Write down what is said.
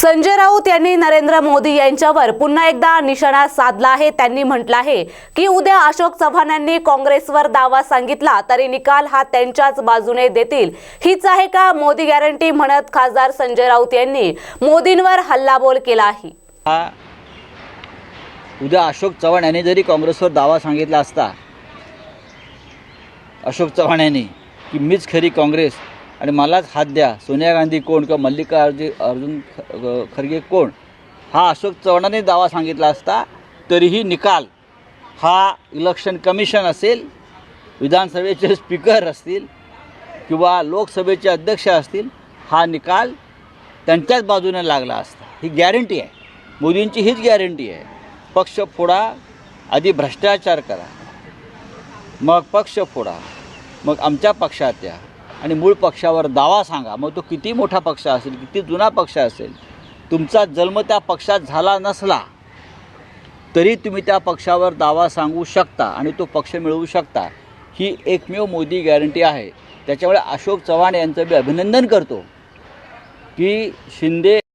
संजय राऊत यांनी नरेंद्र मोदी यांच्यावर पुन्हा एकदा निशाणा साधला आहे. त्यांनी म्हटलं आहे की उद्या अशोक चव्हाण यांनी काँग्रेसवर दावा सांगितला तरी निकाल हा त्यांच्याच बाजूने देतील. हीच आहे का मोदी गॅरंटी म्हणत खासदार संजय राऊत यांनी मोदींवर हल्लाबोल केला आहे? उद्या अशोक चव्हाण यांनी जरी काँग्रेसवर दावा सांगितला असता अशोक चव्हाण यांनी की मीच खरी काँग्रेस आणि मलाच हात द्या. सोनिया गांधी कोण किंवा मल्लिकार्जुन अर्जुन ख- खरगे कोण? हा अशोक चव्हाणांनी दावा सांगितला असता तरीही निकाल. हा इलेक्शन कमिशन असेल विधानसभेचे स्पीकर असतील किंवा लोकसभेचे अध्यक्ष असतील हा निकाल त्यांच्याच बाजूने लागला असता. ही गॅरंटी आहे. मोदींची हीच गॅरंटी आहे. पक्ष फोडा आधी भ्रष्टाचार करा. मग पक्ष फोडा. मग आमच्या पक्षात या. आणि मूळ पक्षावर दावा सांगा. मग तो किती मोठा पक्ष असेल किती जुना पक्ष असेल तुमचा जन्म त्या पक्षात झाला नसला तरी तुम्ही त्या पक्षावर दावा सांगू शकता आणि तो पक्ष मिळवू शकता. ही एकमेव मोदी गॅरंटी आहे. त्याच्यामुळे अशोक चव्हाण यांचं मी अभिनंदन करतो की शिंदे